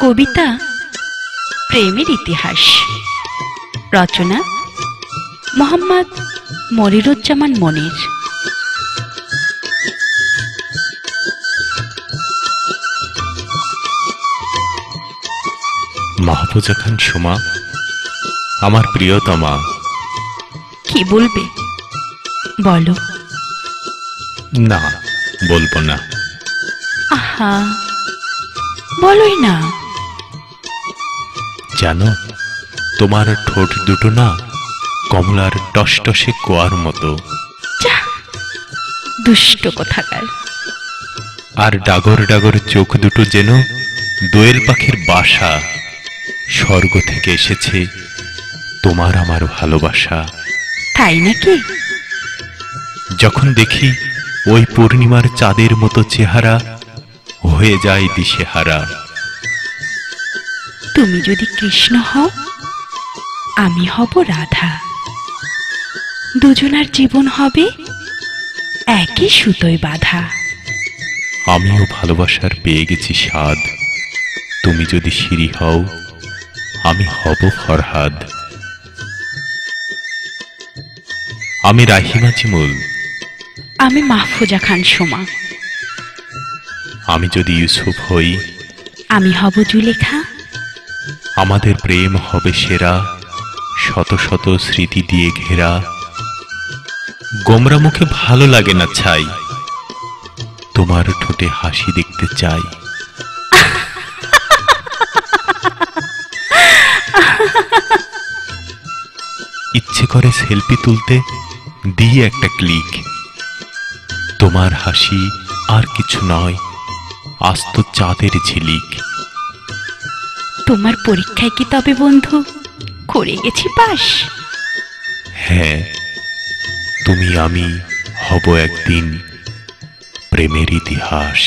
কবিতা প্রেমের ইতিহাস। রচনা মোহাম্মদ মনিরুজ্জামান মনির। মাহফুজা খান সুমা আমার প্রিয়তমা। কি বলবে? বলো। না বলব না। আহা বলোই না। জানো তোমার ঠোঁট দুটো না কমলার টসটসে কোয়ার মতো। দুষ্ট কোথাকার। আর ডাগর ডাগর চোখ দুটো যেন দোয়েল পাখির বাসা। স্বর্গ থেকে এসেছে তোমার আমার ভালোবাসা। তাই নাকি? যখন দেখি ওই পূর্ণিমার চাঁদের মতো চেহারা হয়ে যায় দিশেহারা। তুমি যদি কৃষ্ণ হও আমি হব রাধা। দুজনার জীবন হবে একই সুতোয় বাঁধা। আমিও ভালোবাসার পেয়ে গেছি স্বাদ। তুমি যদি সিঁড়ি হও আমি হব ফরহাদ। আমি রাহিমা চিমুল আমি মাহফুজা খান সোমা। আমি যদি ইউসুফ হই আমি হব জুলেখা। আমাদের প্রেম হবে সেরা, শত শত স্মৃতি দিয়ে ঘেরা। গোমরা মুখে ভালো লাগে না ছাই, তোমার ঠোঁটে হাসি দেখতে চাই। ইচ্ছে করে সেলফি তুলতে দিয়ে একটা ক্লিক। তোমার হাসি আর কিছু নয়, আস্ত চাঁদের ঝিলিক। তোমার পরীক্ষায় কি তবে, বন্ধু? করে গেছি পাস। হ্যাঁ তুমি আমি হব একদিন প্রেমের ইতিহাস।